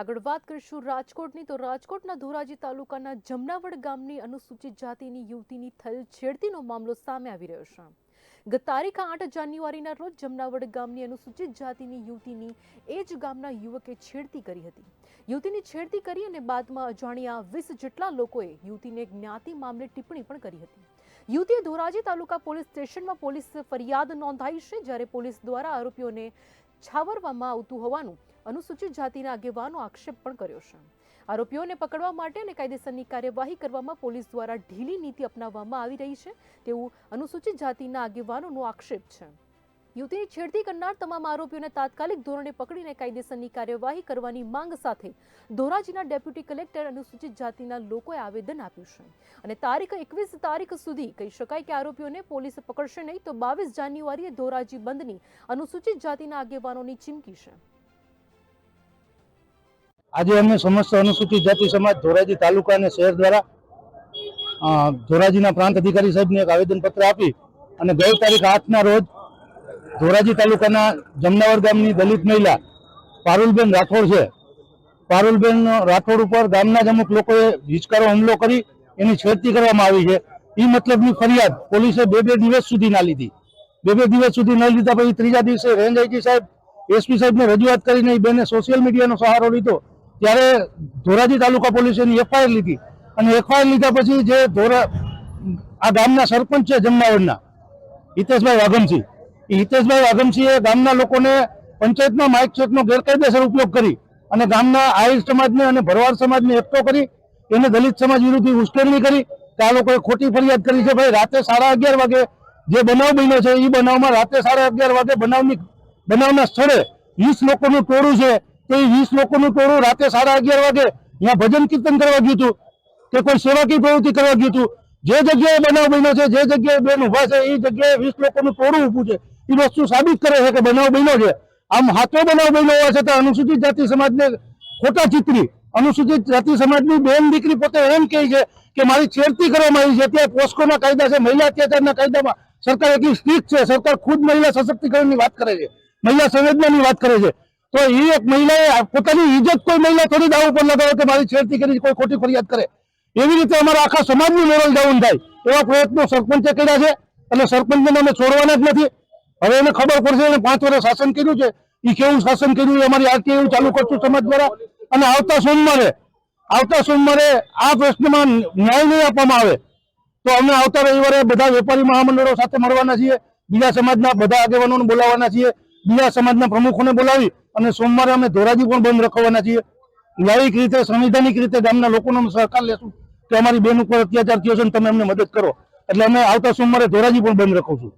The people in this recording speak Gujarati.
આગળ વાત કરીશું રાજકોટની. તો રાજકોટના ધોરાજી તાલુકાના જમનાવડ ગામની અનુસૂચિત જાતિની યુવતીની થયેલ છેડતીનો મામલો સામે આવી રહ્યો છે. ગત તારીખ આઠ જાન્યુઆરીના રોજ જમનાવડ ગામની અનુસૂચિત જાતિની યુવતીની એ જ ગામના યુવકે છેડતી કરી હતી. યુવતીની છેડતી કરી અને બાદમાં અજાણ્યા વીસ જેટલા લોકોએ યુવતીને જ્ઞાતિ મામલે ટિપ્પણી પણ કરી હતી. યુવતીએ ધોરાજી તાલુકા પોલીસ સ્ટેશનમાં પોલીસ ફરિયાદ નોંધાઈ છે, જ્યારે પોલીસ દ્વારા આરોપીઓને છાવરવામાં આવતું હોવાનું અનુસૂચિત જાતિના આગેવાનો આક્ષેપ પણ કર્યો છે. આરોપીઓને પકડવા માટે અને કાયદેસરની કાર્યવાહી કરવામાં પોલીસ દ્વારા ઢીલી નીતિ અપનાવવામાં આવી રહી છે. તેવું અનુસૂચિત જાતિના આગેવાનોનો આક્ષેપ છે. યુવતીની છેડતી કરનાર તમામ આરોપીઓને તાત્કાલિક ધોરણે પકડીને કાયદેસરની કાર્યવાહી કરવાની માંગ સાથે ધોરાજીના ડેપ્યુટી કલેક્ટર અનુસૂચિત જાતિના લોકોએ આવેદન આપ્યું છે. અને તારીખ એકવીસ તારીખ સુધી કહી શકાય કે આરોપીઓને પોલીસ પકડશે નહીં તો બાવીસ જાન્યુઆરીએ ધોરાજી બંધની અનુસૂચિત જાતિના આગેવાનોની ચીમકી છે. આજે અમે સમસ્ત અનુસૂચિત જાતિ સમાજ ધોરાજી તાલુકા અને શહેર દ્વારા ધોરાજીના પ્રાંત અધિકારી સાહેબને એક આવેદનપત્ર આપી અને ગઈ તારીખ આઠના રોજ ધોરાજી તાલુકાના જમનાવર ગામની દલિત મહિલા પારુલબેન રાઠોડ છે. પારુલબેન રાઠોડ ઉપર ગામના જ અમુક લોકોએ હિચકારો હુમલો કરી એની છેડતી કરવામાં આવી છે. એ મતલબની ફરિયાદ પોલીસે બે બે દિવસ સુધી ના લીધી. બે બે દિવસ સુધી ન લીધા પછી ત્રીજા દિવસે રેન્જ આઈજી સાહેબ એસપી સાહેબને રજૂઆત કરીને એ બેને સોશિયલ મીડિયાનો સહારો લીધો. ત્યારે ધોરાજી તાલુકા પોલીસેની એફઆઈઆર લીધી અને એફઆઈઆર લીધા પછી જે ધોરા આ ગામના સરપંચ છે જમનાવડના, હિતેશભાઈ વાઘમસિંહ. એ હિતેશભાઈ વાઘમસિંહે ગામના લોકોને પંચાયતના માઇક સેટનો ગેરકાયદેસર ઉપયોગ કરી અને ગામના આહિર સમાજને અને ભરવાડ સમાજને એકઠો કરી, એને દલિત સમાજ વિરુદ્ધ ઉશ્કેરણી કરી કે આ લોકોએ ખોટી ફરિયાદ કરી છે. ભાઈ, રાતે સાડા અગિયાર વાગે જે બનાવ બન્યો છે એ બનાવમાં રાતે સાડા અગિયાર વાગે બનાવની, બનાવના સ્થળે વીસ લોકોનું ટોળું છે. તે વીસ લોકોનું ટોળું રાતે સાડા અગિયાર વાગે ત્યાં ભજન કીર્તન કરવા ગયું હતું. કે કોઈ સેવાકીય પ્રવૃત્તિ કરવા ગયું હતું. જે જગ્યાએ બનાવ બન્યો છે, જે જગ્યાએ બેન ઊભા છે, એ જગ્યાએ વીસ લોકોનું ટોળું ઊભું છે. એ વસ્તુ સાબિત કરે છે કે બનાવ બન્યો છે. આમ હાથો બનાવ બન્યો હોવા છતાં અનુસૂચિત જાતિ સમાજને ખોટા ચિત્રી, અનુસૂચિત જાતિ સમાજની બેન દીકરી પોતે એમ કહે છે કે મારી છેડતી કરવામાં આવી છે. ત્યાં પોસ્કોના કાયદા છે, મહિલા અત્યાચારના કાયદામાં સરકાર એટલી સ્ટ્રિક્ટ છે. સરકાર ખુદ મહિલા સશક્તિકરણની વાત કરે છે. મહિલા સંવેદનાની વાત કરે છે. તો એ એક મહિલાએ પોતાની ઇજ્જત કોઈ મહિલા થોડી દાવ ઉપર લગાવે કે મારી છેડતી કરી કોઈ ખોટી ફરિયાદ કરે. એવી રીતે અમારા આખા સમાજનું મોરલ ડાઉન થાય. એવા પ્રયત્નો સરપંચે કર્યા છે અને સરપંચને અમે છોડવાના જ નથી. હવે એને ખબર પડશે એને પાંચ વર્ષ શાસન કર્યું છે. એ કેવું શાસન કર્યું એ અમારી એવું ચાલુ કરશું સમાજ દ્વારા. અને આવતા સોમવારે આવતા સોમવારે આ પ્રશ્નમાં ન્યાય નહીં આપવામાં આવે. તો અમે આવતા રવિવારે બધા વેપારી મહામંડળો સાથે મળવાના છીએ. બીજા સમાજના બધા આગેવાનોને બોલાવવાના છીએ. બીજા સમાજના પ્રમુખોને બોલાવી અને સોમવારે અમે ધોરાજી પણ બંધ રખવાના છીએ. લાયક રીતે, સંવિધાનિક રીતે ગામના લોકોનો સહકાર લેશું કે અમારી બેન ઉપર અત્યાચાર થયો છે અને તમે અમને મદદ કરો. એટલે અમે આવતા સોમવારે ધોરાજી પણ બંધ રખવું છું